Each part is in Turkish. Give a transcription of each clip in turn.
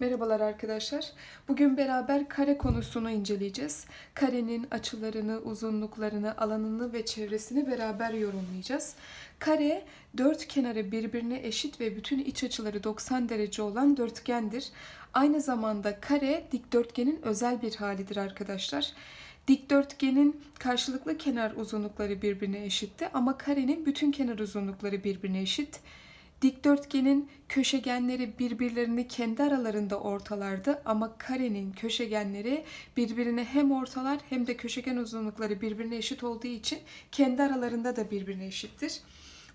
Merhabalar arkadaşlar. Bugün beraber kare konusunu inceleyeceğiz. Karenin açılarını, uzunluklarını, alanını ve çevresini beraber yorumlayacağız. Kare dört kenarı birbirine eşit ve bütün iç açıları 90 derece olan dörtgendir. Aynı zamanda kare dikdörtgenin özel bir halidir arkadaşlar. Dikdörtgenin karşılıklı kenar uzunlukları birbirine eşitti ama karenin bütün kenar uzunlukları birbirine eşit. Dikdörtgenin köşegenleri birbirlerini kendi aralarında ortalardı ama karenin köşegenleri birbirine hem ortalar hem de köşegen uzunlukları birbirine eşit olduğu için kendi aralarında da birbirine eşittir.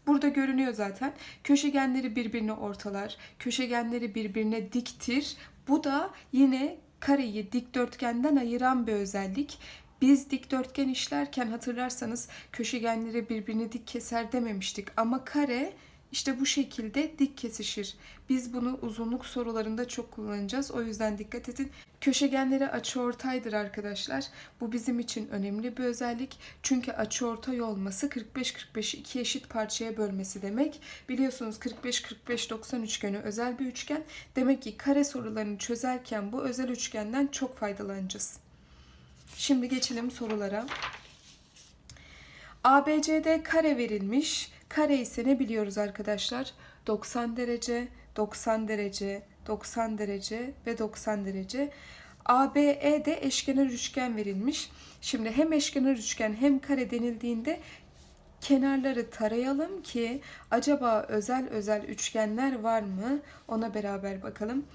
Burada görünüyor zaten. Köşegenleri birbirine ortalar, köşegenleri birbirine diktir. Bu da yine kareyi dikdörtgenden ayıran bir özellik. Biz dikdörtgen işlerken hatırlarsanız köşegenleri birbirini dik keser dememiştik ama kare işte bu şekilde dik kesişir. Biz bunu uzunluk sorularında çok kullanacağız. O yüzden dikkat edin. Köşegenleri açıortaydır arkadaşlar. Bu bizim için önemli bir özellik. Çünkü açıortay olması 45-45'i iki eşit parçaya bölmesi demek. Biliyorsunuz 45-45-90 üçgeni özel bir üçgen. Demek ki kare sorularını çözerken bu özel üçgenden çok faydalanacağız. Şimdi geçelim sorulara. ABCD kare verilmiş. Kare ise ne biliyoruz arkadaşlar? 90 derece, 90 derece, 90 derece ve 90 derece. ABE de eşkenar üçgen verilmiş. Şimdi hem eşkenar üçgen hem kare denildiğinde kenarları tarayalım ki acaba özel özel üçgenler var mı? Ona beraber bakalım.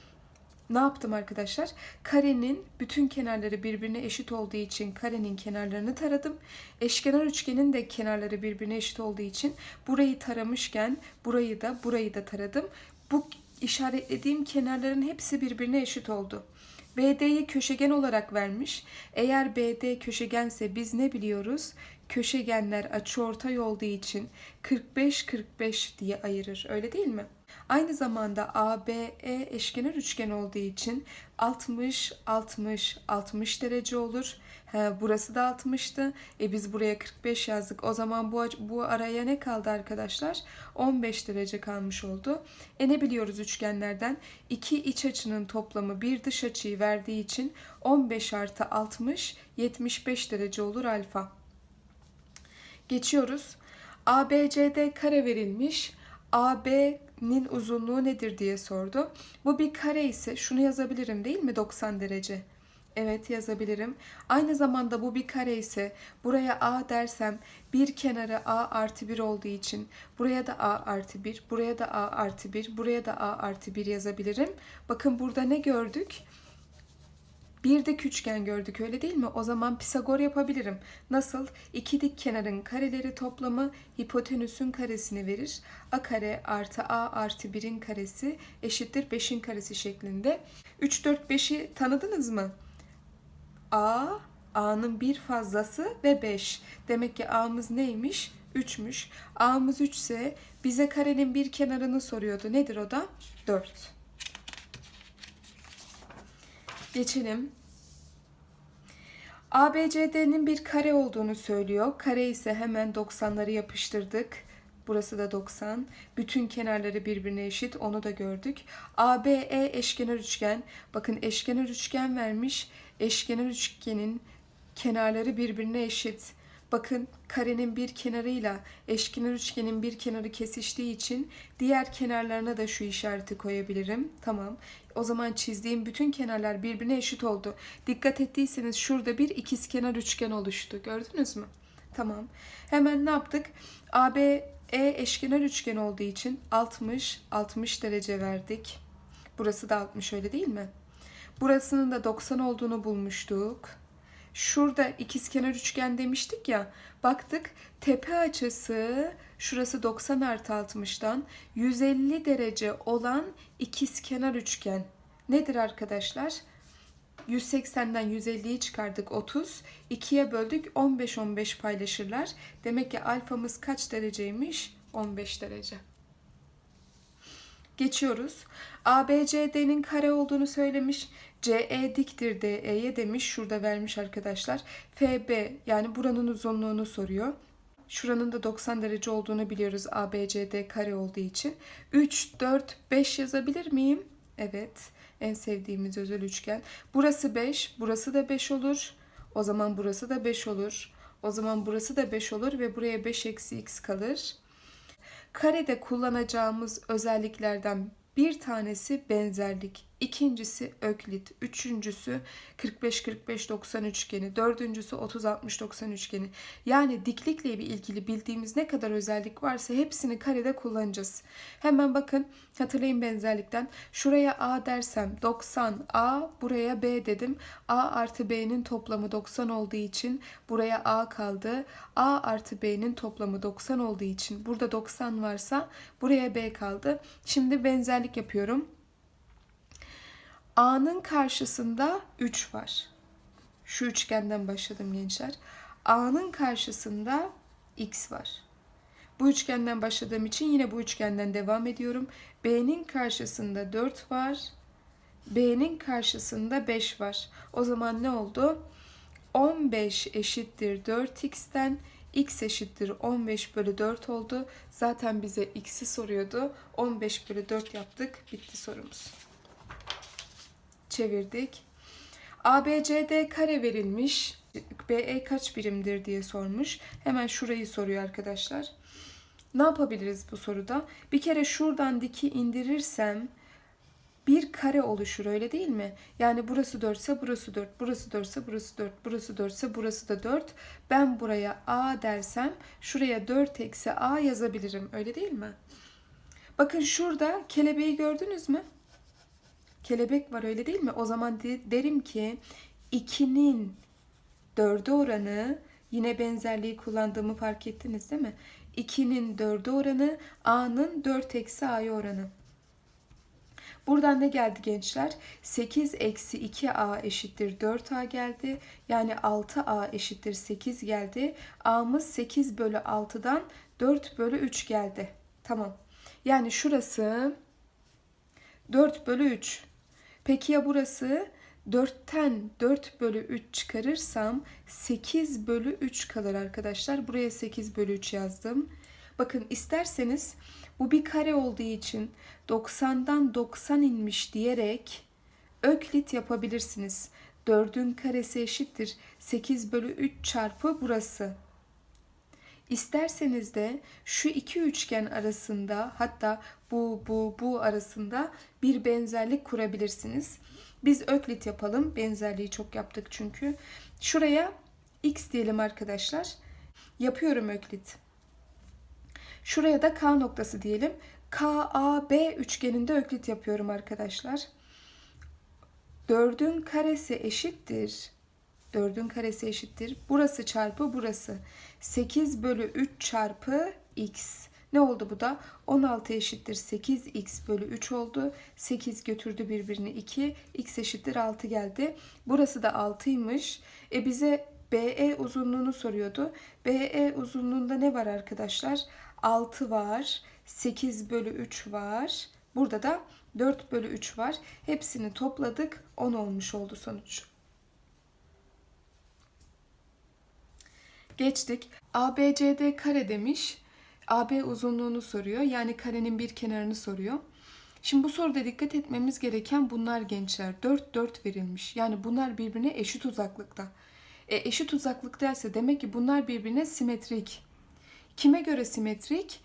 Ne yaptım arkadaşlar? Karenin bütün kenarları birbirine eşit olduğu için karenin kenarlarını taradım. Eşkenar üçgenin de kenarları birbirine eşit olduğu için burayı taramışken burayı da burayı da taradım. Bu işaretlediğim kenarların hepsi birbirine eşit oldu. BD'yi köşegen olarak vermiş. Eğer BD köşegense biz ne biliyoruz? Köşegenler açıortay olduğu için 45-45 diye ayırır. Öyle değil mi? Aynı zamanda ABE eşkenar üçgen olduğu için 60 60 60 derece olur. He, burası da 60'tı. E biz buraya 45 yazdık. O zaman bu bu araya ne kaldı arkadaşlar? 15 derece kalmış oldu. E ne biliyoruz üçgenlerden? İki iç açının toplamı bir dış açıyı verdiği için 15 artı 60 75 derece olur alfa. Geçiyoruz. ABCD kare verilmiş. AB'nin uzunluğu nedir diye sordu. Bu bir kare ise şunu yazabilirim değil mi? 90 derece. Evet yazabilirim. Aynı zamanda bu bir kare ise buraya A dersem bir kenarı A artı 1 olduğu için buraya da A artı 1, buraya da A artı 1, buraya da A artı 1 yazabilirim. Bakın burada ne gördük? Bir dik üçgen gördük öyle değil mi? O zaman Pisagor yapabilirim. Nasıl? İki dik kenarın kareleri toplamı hipotenüsün karesini verir. A kare artı A artı 1'in karesi eşittir 5'in karesi şeklinde. 3, 4, 5'i tanıdınız mı? A, A'nın bir fazlası ve 5. Demek ki A'mız neymiş? 3'müş. A'mız 3 ise bize karenin bir kenarını soruyordu. Nedir o da? 4. Geçelim. ABCD'nin bir kare olduğunu söylüyor. Kare ise hemen 90'ları yapıştırdık. Burası da 90. Bütün kenarları birbirine eşit. Onu da gördük. ABE eşkenar üçgen. Bakın eşkenar üçgen vermiş. Eşkenar üçgenin kenarları birbirine eşit. Bakın karenin bir kenarıyla eşkenar üçgenin bir kenarı kesiştiği için diğer kenarlarına da şu işareti koyabilirim. Tamam. O zaman çizdiğim bütün kenarlar birbirine eşit oldu. Dikkat ettiyseniz şurada bir ikizkenar üçgen oluştu. Gördünüz mü? Tamam. Hemen ne yaptık? AB e eşkenar üçgen olduğu için 60 60 derece verdik. Burası da 60 öyle değil mi? Burasının da 90 olduğunu bulmuştuk. Şurada ikizkenar üçgen demiştik ya. Baktık tepe açısı şurası 90 artı 60'dan 150 derece olan ikizkenar üçgen. Nedir arkadaşlar? 180'den 150'yi çıkardık 30. 2'ye böldük 15-15 paylaşırlar. Demek ki alfamız kaç dereceymiş? 15 derece. Geçiyoruz. ABCD'nin kare olduğunu söylemiş. CE diktir DE'ye demiş. Şurada vermiş arkadaşlar. FB yani buranın uzunluğunu soruyor. Şuranın da 90 derece olduğunu biliyoruz ABCD kare olduğu için. 3, 4, 5 yazabilir miyim? Evet. En sevdiğimiz özel üçgen. Burası 5. Burası da 5 olur. O zaman burası da 5 olur. O zaman burası da 5 olur ve buraya 5 eksi x kalır. Karede kullanacağımız özelliklerden bir tanesi benzerlik, ikincisi öklit, üçüncüsü 45-45-90 üçgeni, dördüncüsü 30-60-90 üçgeni. Yani diklikle ilgili bildiğimiz ne kadar özellik varsa hepsini karede kullanacağız. Hemen bakın hatırlayın benzerlikten. Şuraya A dersem 90 A, buraya B dedim. A artı B'nin toplamı 90 olduğu için buraya A kaldı. A artı B'nin toplamı 90 olduğu için burada 90 varsa buraya B kaldı. Şimdi benzerlik yapıyorum. A'nın karşısında 3 var. Şu üçgenden başladım gençler. A'nın karşısında X var. Bu üçgenden başladığım için yine bu üçgenden devam ediyorum. B'nin karşısında 4 var. B'nin karşısında 5 var. O zaman ne oldu? 15 eşittir 4x'ten x eşittir 15 bölü 4 oldu. Zaten bize x'i soruyordu. 15 bölü 4 yaptık. Bitti sorumuz. Çevirdik. ABCD kare verilmiş. BE kaç birimdir diye sormuş. Hemen şurayı soruyor arkadaşlar. Ne yapabiliriz bu soruda? Bir kere şuradan diki indirirsem bir kare oluşur öyle değil mi? Yani burası 4 ise burası 4, burası 4 ise burası 4, burası 4 ise burası da 4. Ben buraya A dersem şuraya 4 eksi A yazabilirim öyle değil mi? Bakın şurada kelebeği gördünüz mü? Kelebek var öyle değil mi? O zaman de- derim ki 2'nin 4'e oranı yine benzerliği kullandığımı fark ettiniz değil mi? 2'nin 4'e oranı A'nın 4 eksi A'ya oranı. Buradan ne geldi gençler? 8 eksi 2a eşittir 4a geldi. Yani 6a eşittir 8 geldi. A'mız 8 bölü 6'dan 4 bölü 3 geldi. Tamam. Yani şurası 4 bölü 3. Peki ya burası? 4'ten 4 bölü 3 çıkarırsam 8 bölü 3 kalır arkadaşlar. Buraya 8 bölü 3 yazdım. Bakın isterseniz bu bir kare olduğu için 90'dan 90 inmiş diyerek öklit yapabilirsiniz. 4'ün karesi eşittir 8 bölü 3 çarpı burası. İsterseniz de şu iki üçgen arasında hatta bu bu bu arasında bir benzerlik kurabilirsiniz. Biz öklit yapalım. Benzerliği çok yaptık çünkü. Şuraya x diyelim arkadaşlar. Yapıyorum öklit. Şuraya da K noktası diyelim. KAB üçgeninde öklit yapıyorum arkadaşlar. 4'ün karesi eşittir. 4'ün karesi eşittir. Burası çarpı burası. 8 bölü 3 çarpı x. Ne oldu bu da? 16 eşittir 8x bölü 3 oldu. 8 götürdü birbirini 2. x eşittir 6 geldi. Burası da 6'ymış. E bize BE uzunluğunu soruyordu. BE uzunluğunda ne var arkadaşlar? 6 var. 8 bölü 3 var. Burada da 4 bölü 3 var. Hepsini topladık. 10 olmuş oldu sonuç. Geçtik. ABCD kare demiş. AB uzunluğunu soruyor. Yani karenin bir kenarını soruyor. Şimdi bu soruda dikkat etmemiz gereken bunlar gençler. 4 4 verilmiş. Yani bunlar birbirine eşit uzaklıkta. E, eşit uzaklıktaysa demek ki bunlar birbirine simetrik. Kime göre simetrik?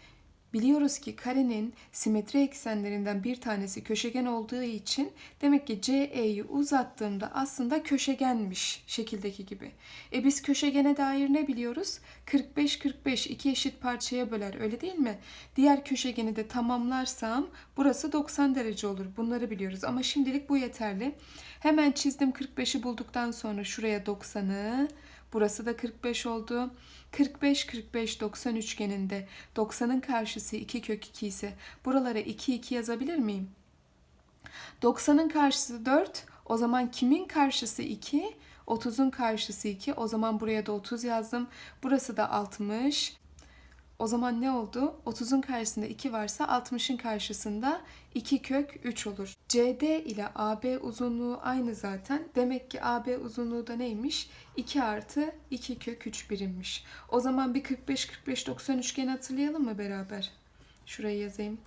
Biliyoruz ki karenin simetri eksenlerinden bir tanesi köşegen olduğu için demek ki CE'yi uzattığımda aslında köşegenmiş şekildeki gibi. E biz köşegene dair ne biliyoruz? 45 45 iki eşit parçaya böler öyle değil mi? Diğer köşegeni de tamamlarsam burası 90 derece olur. Bunları biliyoruz ama şimdilik bu yeterli. Hemen çizdim 45'i bulduktan sonra şuraya 90'ı Burası da 45 oldu. 45 45 90 üçgeninde 90'ın karşısı 2 kök 2 ise buralara 2 2 yazabilir miyim? 90'ın karşısı 4. O zaman kimin karşısı 2? 30'un karşısı 2. O zaman buraya da 30 yazdım. Burası da 60. O zaman ne oldu? 30'un karşısında 2 varsa 60'ın karşısında 2 kök 3 olur. CD ile AB uzunluğu aynı zaten. Demek ki AB uzunluğu da neymiş? 2 artı 2 kök 3 birimmiş. O zaman bir 45-45-90 üçgeni hatırlayalım mı beraber? Şuraya yazayım.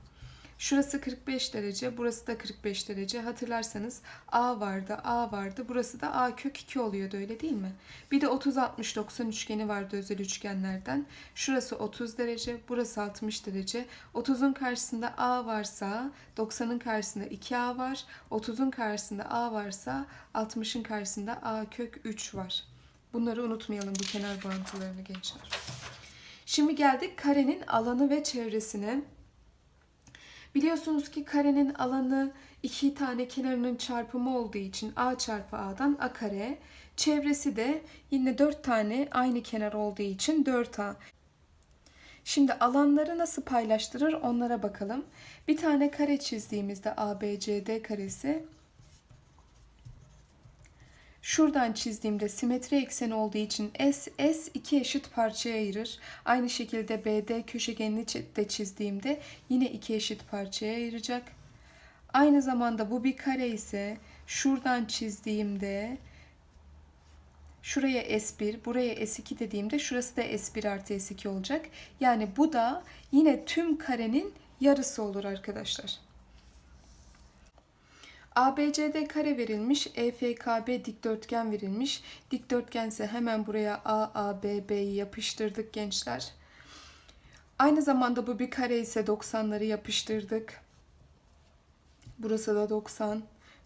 Şurası 45 derece, burası da 45 derece. Hatırlarsanız A vardı, A vardı. Burası da A kök 2 oluyordu öyle değil mi? Bir de 30 60 90 üçgeni vardı özel üçgenlerden. Şurası 30 derece, burası 60 derece. 30'un karşısında A varsa 90'ın karşısında 2A var. 30'un karşısında A varsa 60'ın karşısında A kök 3 var. Bunları unutmayalım bu kenar bağıntılarını gençler. Şimdi geldik karenin alanı ve çevresine. Biliyorsunuz ki karenin alanı iki tane kenarının çarpımı olduğu için a çarpı a'dan a kare. Çevresi de yine dört tane aynı kenar olduğu için 4a. Şimdi alanları nasıl paylaştırır onlara bakalım. Bir tane kare çizdiğimizde ABCD karesi Şuradan çizdiğimde simetri ekseni olduğu için S, S iki eşit parçaya ayırır. Aynı şekilde BD köşegenini de çizdiğimde yine iki eşit parçaya ayıracak. Aynı zamanda bu bir kare ise şuradan çizdiğimde şuraya S1, buraya S2 dediğimde şurası da S1 artı S2 olacak. Yani bu da yine tüm karenin yarısı olur arkadaşlar. ABCD kare verilmiş, EFKB dikdörtgen verilmiş. Dikdörtgense hemen buraya AABB'yi yapıştırdık gençler. Aynı zamanda bu bir kare ise 90'ları yapıştırdık. Burası da 90.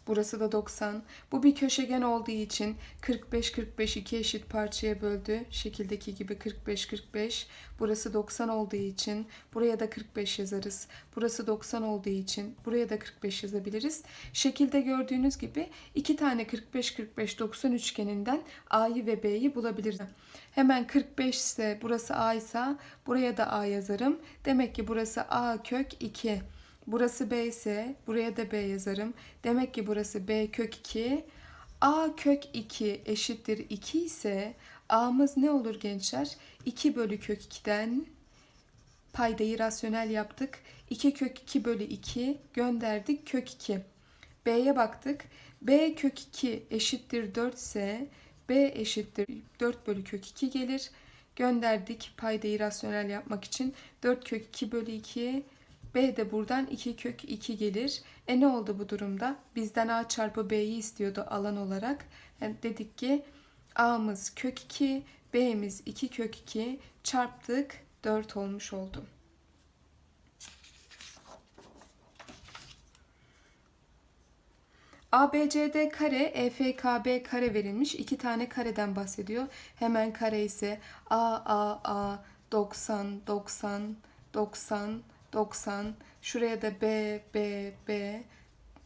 Burası da 90. Bu bir köşegen olduğu için 45 45 iki eşit parçaya böldü. Şekildeki gibi 45 45. Burası 90 olduğu için buraya da 45 yazarız. Burası 90 olduğu için buraya da 45 yazabiliriz. Şekilde gördüğünüz gibi iki tane 45 45 90 üçgeninden A'yı ve B'yi bulabiliriz. Hemen 45 ise burası A ise buraya da A yazarım. Demek ki burası A kök 2. Burası B ise buraya da B yazarım. Demek ki burası B kök 2. A kök 2 eşittir 2 ise A'mız ne olur gençler? 2 bölü kök 2'den paydayı rasyonel yaptık. 2 kök 2 bölü 2 gönderdik kök 2. B'ye baktık. B kök 2 eşittir 4 ise B eşittir 4 bölü kök 2 gelir. Gönderdik paydayı rasyonel yapmak için. 4 kök 2 bölü 2 B de buradan 2 kök 2 gelir. E ne oldu bu durumda? Bizden A çarpı B'yi istiyordu alan olarak. Yani dedik ki A'mız kök 2, B'miz 2 kök 2 çarptık 4 olmuş oldu. ABCD kare, EFKB kare verilmiş. iki tane kareden bahsediyor. Hemen kare ise A, A, A, 90, 90, 90, 90. Şuraya da B, B, B.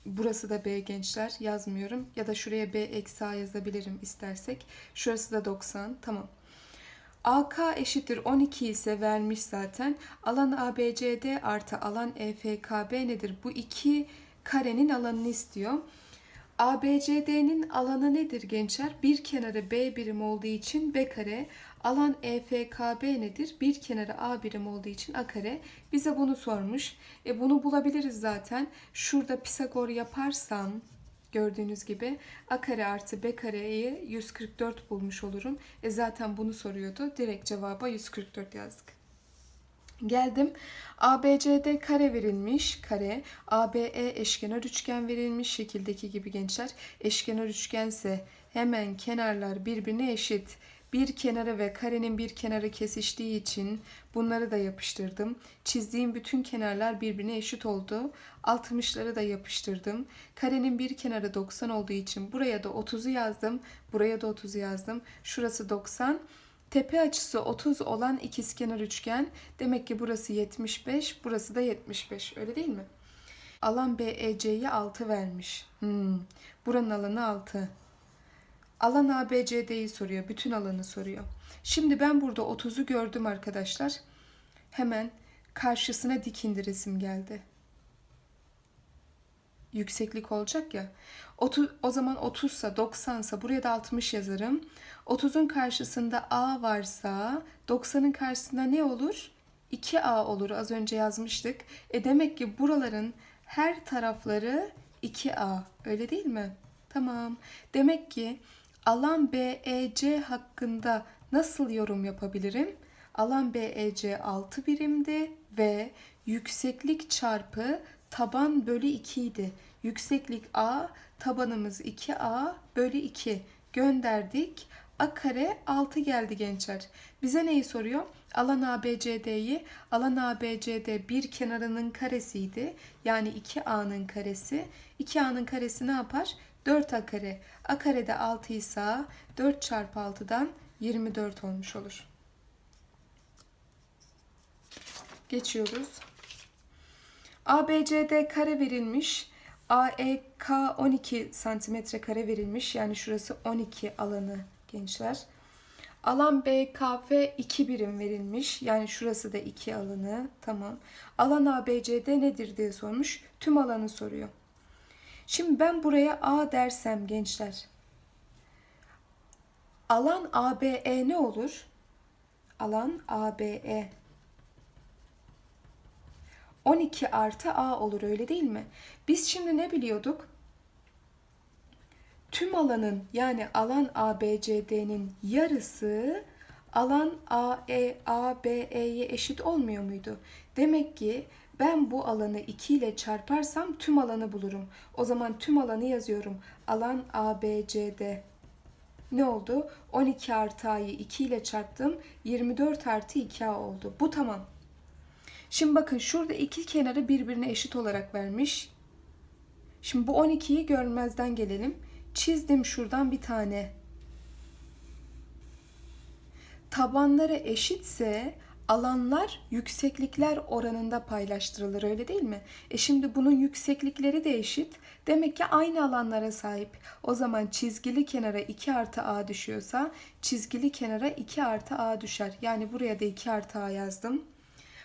Burası da B gençler. Yazmıyorum. Ya da şuraya B eksi A yazabilirim istersek. Şurası da 90. Tamam. AK eşittir 12 ise vermiş zaten. Alan ABCD artı alan EFKB nedir? Bu iki karenin alanını istiyor. ABCD'nin alanı nedir gençler? Bir kenarı B birim olduğu için B kare. Alan EFKB nedir? Bir kenarı A birim olduğu için A kare. Bize bunu sormuş. E bunu bulabiliriz zaten. Şurada Pisagor yaparsam gördüğünüz gibi A kare artı B kareyi 144 bulmuş olurum. E zaten bunu soruyordu. Direkt cevaba 144 yazdık. Geldim. ABCD kare verilmiş. Kare. ABE eşkenar üçgen verilmiş. Şekildeki gibi gençler. Eşkenar üçgense hemen kenarlar birbirine eşit. Bir kenarı ve karenin bir kenarı kesiştiği için bunları da yapıştırdım. Çizdiğim bütün kenarlar birbirine eşit oldu. 60'ları da yapıştırdım. Karenin bir kenarı 90 olduğu için buraya da 30'u yazdım. Buraya da 30'u yazdım. Şurası 90. Tepe açısı 30 olan ikizkenar üçgen. Demek ki burası 75, burası da 75. Öyle değil mi? Alan BEC'ye 6 vermiş. Hmm. Buranın alanı 6. Alan ABCD'yi soruyor. Bütün alanı soruyor. Şimdi ben burada 30'u gördüm arkadaşlar. Hemen karşısına dik indiresim geldi. Yükseklik olacak ya. 30, o zaman 30 sa 90 sa buraya da 60 yazarım. 30'un karşısında A varsa 90'ın karşısında ne olur? 2A olur. Az önce yazmıştık. E demek ki buraların her tarafları 2A. Öyle değil mi? Tamam. Demek ki alan BEC hakkında nasıl yorum yapabilirim? Alan BEC 6 birimdi ve yükseklik çarpı taban bölü 2 idi. Yükseklik A, tabanımız 2A bölü 2. Gönderdik. A kare 6 geldi gençler. Bize neyi soruyor? Alan ABCD'yi, alan ABCD bir kenarının karesiydi. Yani 2A'nın karesi. 2A'nın karesi ne yapar? 4A kare. A karede 6 ise 4 çarpı 6'dan 24 olmuş olur. Geçiyoruz. ABCD kare verilmiş. AEK 12 santimetre kare verilmiş. Yani şurası 12 alanı gençler. Alan BKF 2 birim verilmiş. Yani şurası da 2 alanı. Tamam. Alan ABCD nedir diye sormuş. Tüm alanı soruyor. Şimdi ben buraya A dersem gençler. Alan ABE ne olur? Alan ABE 12 artı A olur öyle değil mi? Biz şimdi ne biliyorduk? Tüm alanın yani alan ABCD'nin yarısı alan AE ABE'ye eşit olmuyor muydu? Demek ki ben bu alanı 2 ile çarparsam tüm alanı bulurum. O zaman tüm alanı yazıyorum. Alan ABCD ne oldu? 12 artı A'yı 2 ile çarptım. 24 artı 2A oldu. Bu tamam. Şimdi bakın şurada iki kenarı birbirine eşit olarak vermiş. Şimdi bu 12'yi görmezden gelelim. Çizdim şuradan bir tane. Tabanları eşitse alanlar yükseklikler oranında paylaştırılır öyle değil mi? E şimdi bunun yükseklikleri de eşit. Demek ki aynı alanlara sahip. O zaman çizgili kenara 2 artı a düşüyorsa çizgili kenara 2 artı a düşer. Yani buraya da 2 artı a yazdım.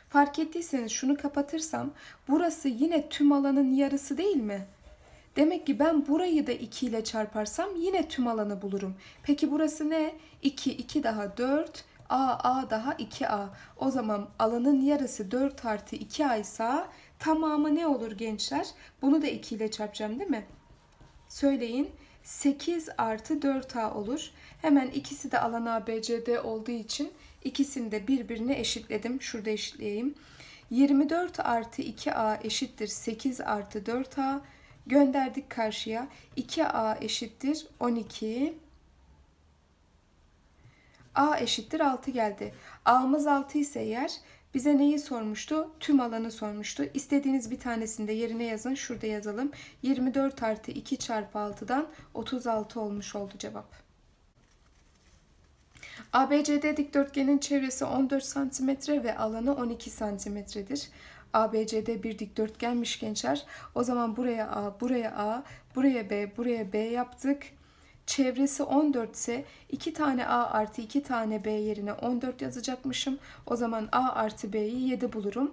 Fark ettiyseniz şunu kapatırsam burası yine tüm alanın yarısı değil mi? Demek ki ben burayı da 2 ile çarparsam yine tüm alanı bulurum. Peki burası ne? 2, 2 daha 4, A, A daha 2A. O zaman alanın yarısı 4 artı 2A ise tamamı ne olur gençler? Bunu da 2 ile çarpacağım değil mi? Söyleyin. 8 artı 4A olur. Hemen ikisi de alan ABCD olduğu için ikisini de birbirine eşitledim. Şurada eşitleyeyim. 24 artı 2A eşittir 8 artı 4A. Gönderdik karşıya. 2A eşittir 12. A eşittir 6 geldi. A'mız 6 ise eğer bize neyi sormuştu? Tüm alanı sormuştu. İstediğiniz bir tanesini de yerine yazın. Şurada yazalım. 24 artı 2 çarpı 6'dan 36 olmuş oldu cevap. ABCD dikdörtgenin çevresi 14 cm ve alanı 12 cm'dir. ABCD bir dikdörtgenmiş gençler. O zaman buraya A, buraya A, buraya B, buraya B yaptık. Çevresi 14 ise 2 tane A artı 2 tane B yerine 14 yazacakmışım. O zaman A artı B'yi 7 bulurum.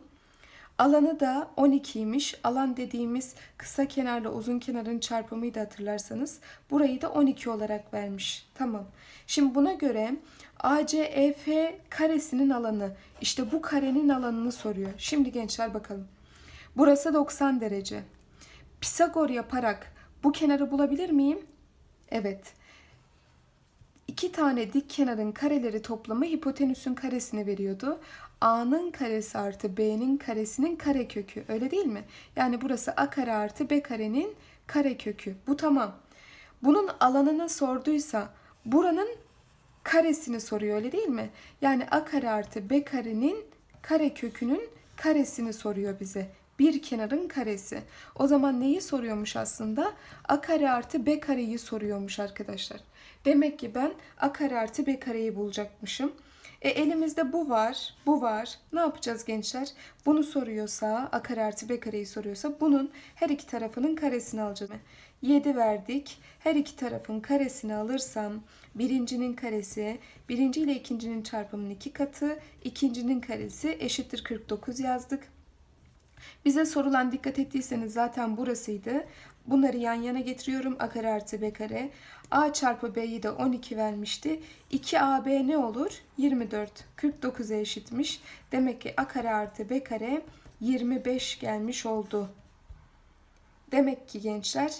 Alanı da 12'ymiş. Alan dediğimiz kısa kenarla uzun kenarın çarpımıydı hatırlarsanız. Burayı da 12 olarak vermiş. Tamam. Şimdi buna göre ACEF karesinin alanı. işte bu karenin alanını soruyor. Şimdi gençler bakalım. Burası 90 derece. Pisagor yaparak bu kenarı bulabilir miyim? Evet. İki tane dik kenarın kareleri toplamı hipotenüsün karesini veriyordu. A'nın karesi artı B'nin karesinin kare kökü. Öyle değil mi? Yani burası A kare artı B karenin kare kökü. Bu tamam. Bunun alanını sorduysa buranın karesini soruyor öyle değil mi? Yani A kare artı B karenin kare kökünün karesini soruyor bize. Bir kenarın karesi. O zaman neyi soruyormuş aslında? A kare artı B kareyi soruyormuş arkadaşlar. Demek ki ben A kare artı B kareyi bulacakmışım. E elimizde bu var, bu var. Ne yapacağız gençler? Bunu soruyorsa, A kare artı B kareyi soruyorsa bunun her iki tarafının karesini alacağız. 7 verdik. Her iki tarafın karesini alırsam birincinin karesi, birinci ile ikincinin çarpımının iki katı, ikincinin karesi eşittir 49 yazdık. Bize sorulan dikkat ettiyseniz zaten burasıydı. Bunları yan yana getiriyorum. A kare artı B kare. A çarpı B'yi de 12 vermişti. 2AB ne olur? 24. 49'a eşitmiş. Demek ki A kare artı B kare 25 gelmiş oldu. Demek ki gençler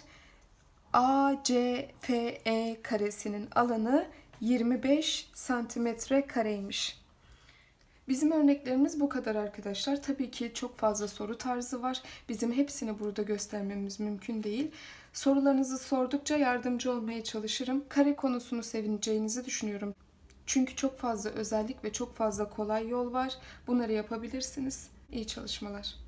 ACFE karesinin alanı 25 santimetre kareymiş. Bizim örneklerimiz bu kadar arkadaşlar. Tabii ki çok fazla soru tarzı var. Bizim hepsini burada göstermemiz mümkün değil. Sorularınızı sordukça yardımcı olmaya çalışırım. Kare konusunu sevineceğinizi düşünüyorum. Çünkü çok fazla özellik ve çok fazla kolay yol var. Bunları yapabilirsiniz. İyi çalışmalar.